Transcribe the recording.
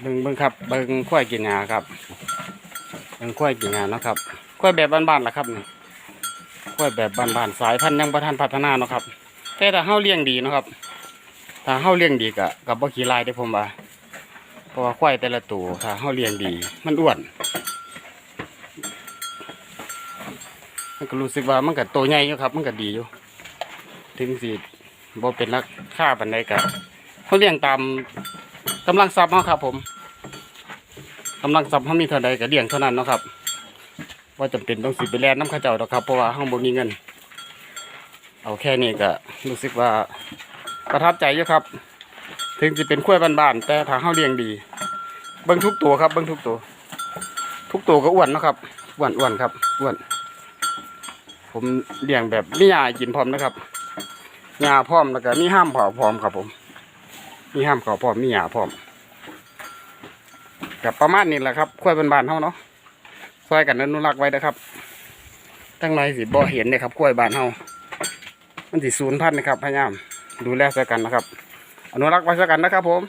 เบิ่งเบิ่งครับเบิ่งควายกินหญ้าครับเบิ่งควายกินหญ้านะครับควายแบบบ้านๆล่ะครับนี่ควยแบบบ้านๆสายพันธุ์ยังบ่ทันพัฒนาเนาะครับ แต่ถ้าเฮาเลี้ยงดีเนาะครับ ถ้าเฮาเลี้ยงดีก็ก็บ่ขี้ลายเด้ผมว่าเพราะว่าควายแต่ละตัวถ้าเฮาเลี้ยงดี มันอ้วนมันก็รู้สึกว่ามันก็โตใหญ่อยู่ครับ มันก็ดีอยู่ ถึงสิบ่เป็นราคาปานใดก็เขาเลี้ยงตามกำลังทรัพย์เนาะครับผม กำลังทรัพย์เขามีเท่าใดก็เลี้ยงเท่านั้นเนาะครับว่าจำเป็นต้องสิไปแลนน้ำข้าเจ้าดอกครับ เพราะว่าเฮาบ่มีเงิน เอาแค่นี้ก็รู้สึกว่าประทับใจอยู่ครับ ถึงจะเป็นขั้วบ้านๆแต่ถ้าเฮาเลี้ยงดีเบิ่งทุกตัวครับเบิ่งทุกตัว ทุกตัวก็อ้วนนะครับอ้วนอ้วนครับอ้วน ผมเลี้ยงแบบมีหญ้ากินพร้อมนะครับหญ้าพร้อมแล้วก็มีห้ามเผาพร้อมครับผมมีห้ามเขาพร้อมมีหญ้าพร้อม กับประมาณนี้แหละครับข้วยบ้านๆเฮาเนาะช่วยกันอนุรักษ์ไว้นะครับทั้งไรสิบ่เห็นเลยครับข้วยบ้านเท่ามันสิสูญพันนะครับพยายามดูแลซะกันนะครับ อนุรักษ์ไว้ซะกันนะครับผม